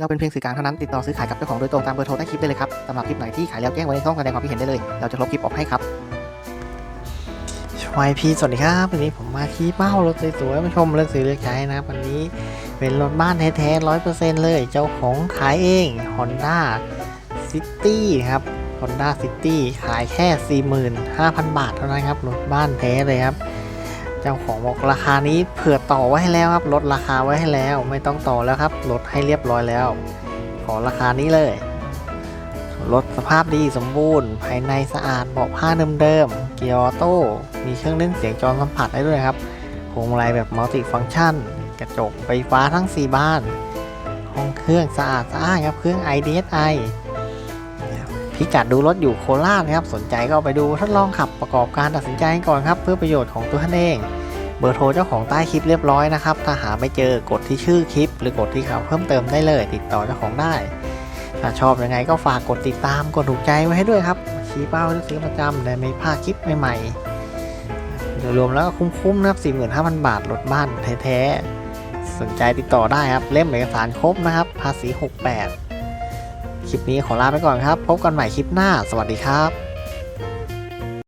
เราเป็นเพียงสื่อกลางเท่านั้นติดต่อซื้อขายกับเจ้าของโดยตรงตามเบอร์โทรใต้คลิปได้เลยครับสำหรับคลิปไหนที่ขายแล้วแจ้งไว้ในช่องแสดงความคิดเห็นได้เลย เราจะลบคลิปออกให้ครับชวายพีสวัสดีครับวันนี้ผมมาที่เป้ารถสวยๆมาชมเลือกซื้อเลือกใช้นะครับวันนี้เป็นรถบ้านแท้ๆร้อยเปอร์เซ็นต์เลย เจ้าของขายเอง Honda City ครับ Honda City ขายแค่ 45,000 บาทเท่านั้นครับรถบ้านแท้เลยครับ เจ้าของบอกราคานี้เผื่อต่อไว้ให้แล้วครับ ลดราคาไว้ให้แล้วไม่ต้องต่อแล้วครับ ลดให้เรียบร้อยแล้ว ขอราคานี้เลยรถสภาพดีสมบูรณ์ ภายในสะอาดเบาะผ้าเดิมๆ เกียร์ออโต้ มีเครื่องเล่นเสียงจอสัมผัสได้ด้วยครับพวงมาลัยแบบมัลติฟังก์ชัน กระจกไฟฟ้าทั้ง 4 บ้าน ห้องเครื่องสะอาดสะอ้านครับ เครื่อง IDSI พิกัดดูรถอยู่โคราชนะครับ สนใจก็ไปดูทดลองขับประกอบการตัดสินใจก่อนครับ เพื่อประโยชน์ของตัวท่านเอง เบอร์โทรเจ้าของใต้คลิปเรียบร้อยนะครับ ถ้าหาไม่เจอกดที่ชื่อคลิป หรือกดที่ข่าวเพิ่มเติมได้เลย ติดต่อเจ้าของได้ ถ้าชอบยังไงก็ฝากกดติดตามกดถูกใจไว้ให้ด้วยครับชี้เป้าซื้อประจำได้ไม่พลาดคลิปใหม่ๆโดยรวมแล้วก็คุ้มๆนะครับ45,000 บาทรถบ้านแท้ๆสนใจติดต่อได้ครับเล่มเอกสารครบนะครับ ภาษี 68 คลิปนี้ขอลาไปก่อนครับ พบกันใหม่คลิปหน้า สวัสดีครับ